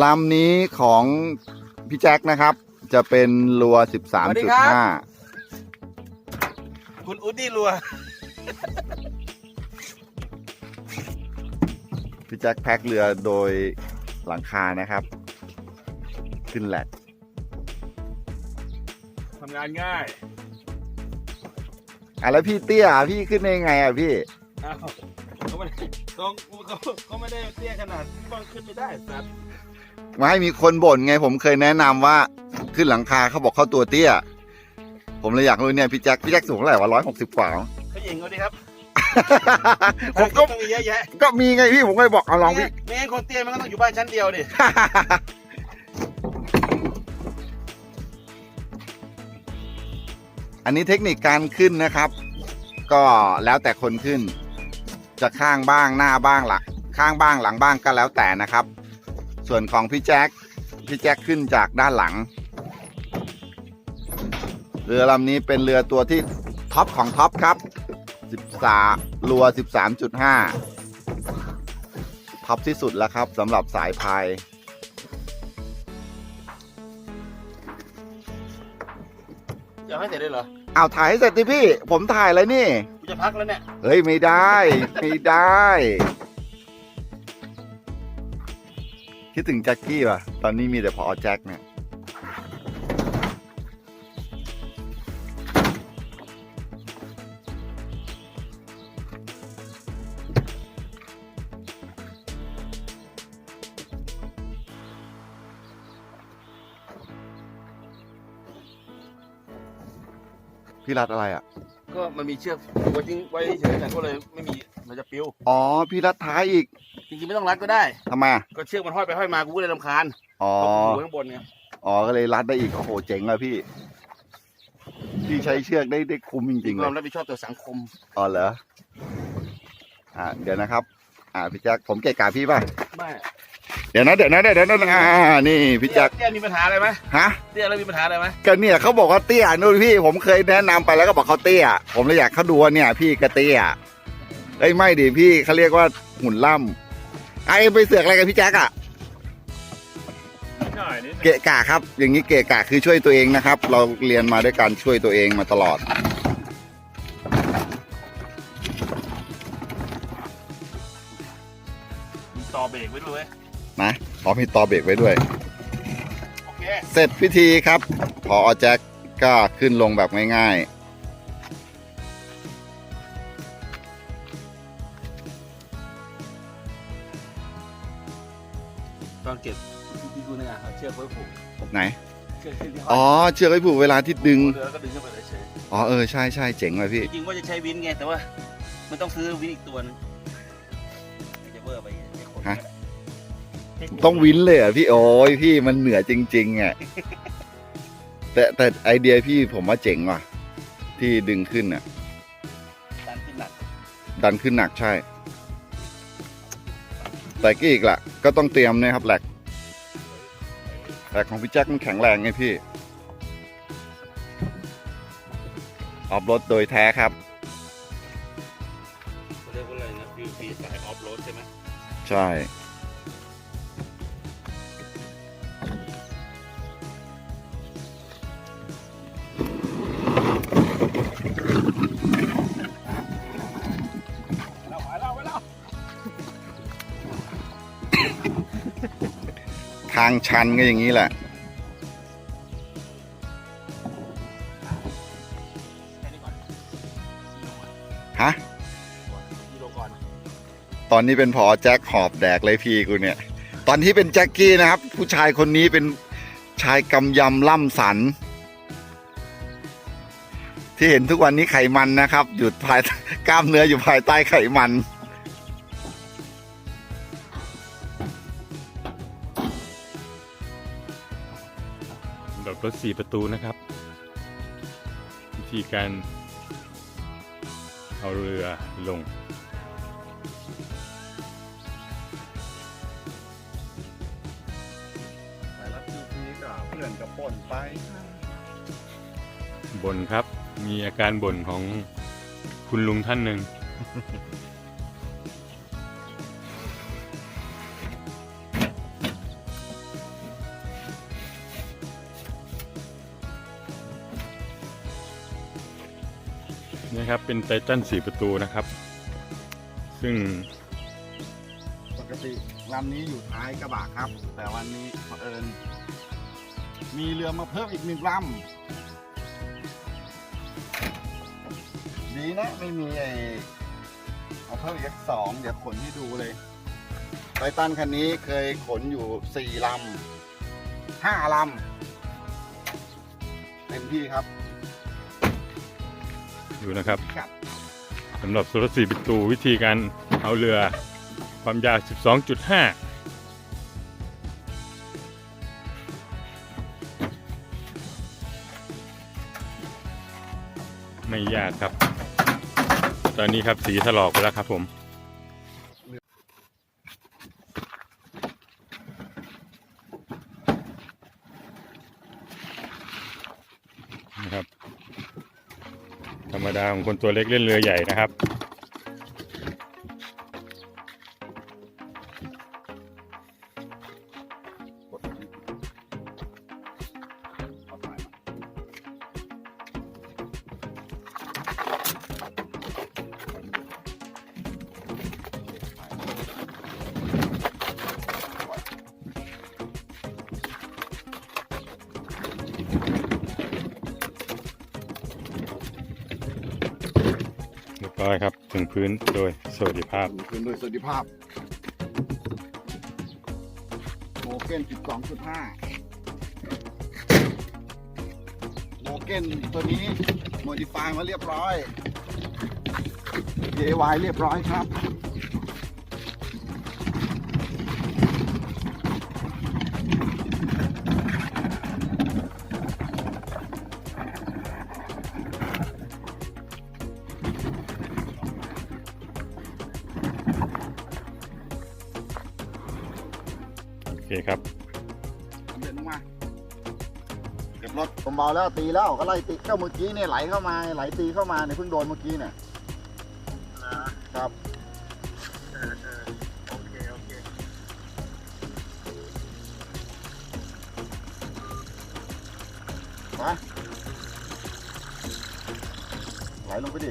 ลำนี้ของพี่แจ็คนะครับ จะเป็นรัว สวัสดีครับ 13.5 คุณอุดดี้รัว พี่แจ็คแพ็คเรือโดยหลังคานะครับ ขึ้นแหลกทำงานง่ายอะแล้วพี่เตี้ยพี่ขึ้นได้ไงอะพี่ อ้าวเขาไม่ได้เขาเขาเขาไม่ได้เตี้ยขนาดต้องขึ้นไม่ได้สัตว์ มาให้มีคนบ่นไง ผมเคยแนะนำว่าขึ้นหลังคาเขาบอกเข้าตัวเตี้ย ผมเลยอยากรู้เนี่ยพี่แจ็คพี่แจ็คสูงเท่าไหร่วะร้อยหกสิบกว่ามั้งเขาเองเขาดีครับผมก็ต้องมีเยอะแยะก็มีไงพี่ผมก็เลยบอกเอาลองพี่ไม่งั้นคนเตี้ยมันก็ต้องอยู่บ้านชั้นเดียวดิอันนี้เทคนิคการขึ้นนะครับ ก็แล้วแต่คนขึ้น จะข้างบ้างหน้าบ้างหลังข้างบ้างหลังบ้างก็แล้วแต่นะครับ ส่วนของพี่แจ็คพี่แจ็คขึ้นจากด้านหลัง เรือลำนี้เป็นเรือตัวที่ท็อปของท็อปครับ 13รัว 13.5 ท็อปที่สุดแล้วครับสำหรับสายพายจะให้เสร็จได้เหรอเอาถ่ายให้เสร็จดิพี่ ผมถ่ายแล้วนี่ กูจะพักแล้วเนี่ย เฮ้ย ไม่ได้ ไม่ได้ คิดถึงแจ็คกี้ป่ะ ตอนนี้มีแต่พอแจ็คเนี่ย พี่รัดอะไรอะ ก็มันมีเชือกไว้ทิ้งไว้เฉยๆแต่ก็เลยไม่มีมันจะปิวอ๋อ พี่รัดท้ายอีก จริงๆไม่ต้องรัดก็ได้ ทำไมอะก็เชือกมันห้อยไปห้อยมากูก็เลยรำคาญอ๋อเพราะกูอยู่ข้างบนไงอ๋อ ก็เลยรัดได้อีก โอ้โห เจ๋งอะพี่ พี่ใช้เชือกได้ได้คุ้มจริงๆคเลวามยรับผิดชอบต่อสังคมอ๋อเหรอ อ่า เดี๋ยวนะครับ อ่า พี่แจ็ค ผมเกะกะพี่ป่ะ ไม่เดี๋ยวนะเดี๋ยวนะ เดี๋ยวนะ เดี๋ยวนะอ่า นี่ พี่แจ็ค เตี้ยมีปัญหาอะไรไหมฮะ เตี้ยแล้วมีปัญหาอะไรไหมก็เนี่ยเขาบอกว่าเตี้ยนู่นพี่ ผมเคยแนะนำไปแล้วก็บอกเขาเตี้ย ผมเลยอยากเขาดูว่าเนี่ย พี่กระเตี้ยเอ้ยไม่ดิพี่เขาเรียกว่าหุ่นล่ำ ไอ้ไปเสือกอะไรกับพี่แจ็คอะหน่อยนิดเกะกะครับ อย่างนี้เกะกะคือช่วยตัวเองนะครับ เราเรียนมาด้วยการช่วยตัวเองมาตลอดมีต่อเบรกไว้ด้วย นะพร้อมมีตอเบรกไว้ด้วย โอเค เสร็จพิธีครับ พอแจ็คก็ขึ้นลงแบบง่าย ตอนเก็บที่กูเนี่ยเอาเชือกไว้ผูกๆไหน เชือกที่ห้อ๋ออเชือกไว้ผูกเวลาที่ดึงยเรือแล้วก็ดึงขึ้นไปเฉยอ๋อ เออ ใช่ใช่เจ๋งเลยพี่ ๆจริงๆว่าจะใช้วินไงแต่ว่า มันต้องซื้อวินอีกตัวนึงจะเบอร์ไปไอ้คนฮะต้องวินเลยเหรอะพี่ โอ้ยพี่มันเหนือจริงๆอะ แต่แต่ไอเดียพี่ผมว่าเจ๋งว่ะ ที่ดึงขึ้นอะ ดันขึ้นหนักดันขึ้นหนักใช่ แต่ก็อีกล่ะก็ต้องเตรียมนะครับแหลกแหลกของพี่แจ็คมันแข็งแรงไงพี่ ออฟรถโดยแท้ครับเขาเรียกว่าอะไรนะฟิวฟีสายออฟโรดใช่ไหมใช่างชันก็อย่างนี้แหละ ฮะ ตอนนี้เป็นพอแจ็คหอบแดกเลยพี่กูเนี่ย ตอนที่เป็นแจ็คกี้นะครับ ผู้ชายคนนี้เป็นชายกำยำล่ำสัน ที่เห็นทุกวันนี้ไขมันนะครับ อยู่ภายกล้ามเนื้ออยู่ภายใต้ไขมันำหรับรถสี่ประตูนะครับ วิธีการเอาเรือลงแต่ละทีนี้ก็เพื่อนกับป่นไปบ่นครับ มีอาการบ่นของคุณลุงท่านหนึ่ง ครับ เป็นไททันสี่ประตูนะครับ ซึ่งปกติลำนี้อยู่ท้ายกระบะครับ แต่วันนี้เผอิญมีเรือมาเพิ่มอีกหนึ่งลำดีนะไม่มีไอเอาเพิ่มอีกสองเดี๋ยวขนให้ดูเลยไททันคันนี้เคยขนอยู่สี่ลำห้าลำเต็มที่ครับ ดูนะครับครับสำหรับรถสี่ประตูวิธีการเอาเรือความยาว 12.5ไม่ยากครับ ตอนนี้ครับสีถลอกไปแล้วครับผม นะครับ ธรรมดาของคนตัวเล็กเล่นเรือใหญ่นะครับ ร้อยครับ ถึงพื้นโดยสวัสดิภาพ คืนโดยสวัสดิภาพโมเก้น12.5โมเก้นตัวนี้โมดิฟายมาเรียบร้อย DIY เรียบร้อยครับ เคครับเดินลงมาเก็บรถผมเบาแล้วตีแล้วก็ไล่ตีเข้าเมื่อกี้เนี่ยไหลเข้ามาไหลตีเข้ามาเนี่ยเพิ่งโดนเมื่อกี้เนี่ยครับโอเคโอเคมาไหลลงไปดิ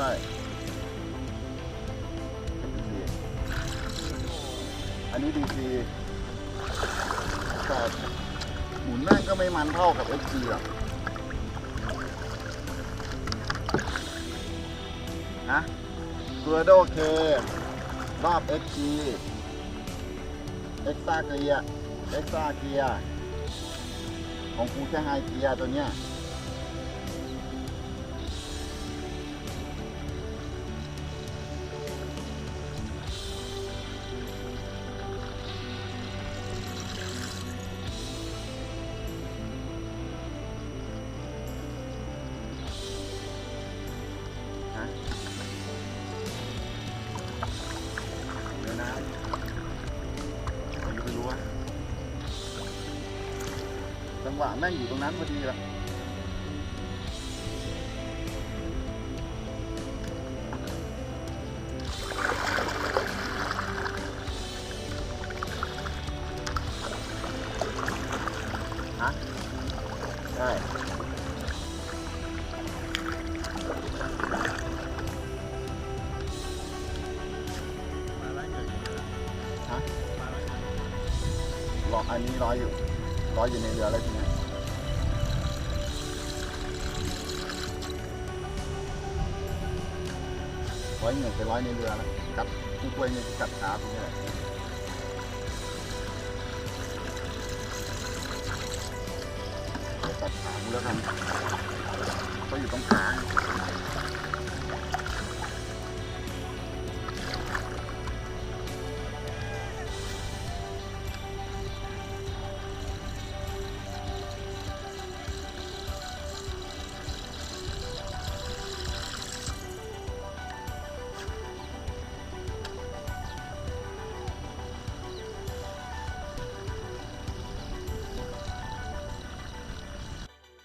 ช่อันนี้ดีซีแต่หมุนแม่งก็ไม่มันเท่ากับ XG หรอกนะตัวโดเค รอบ XG เอ็กซ์ตาเกียร์เอ็กซ์ตาเกียร์ของกูแค่ไฮเกียร์ตัวเนี้ย จังหวะแม่งอยู่ตรงนั้นพอดีละฮะใช่รออันนี้รออยู่รออยู่ในเรือแล้วทีนี้ ร้อยเหงื่อไปร้อยในเรือนะกัดผู้ช่วยเนี่ยกัดขาผมเนี่แหละจัดขาแล้วครับก็อยู่ตรงขา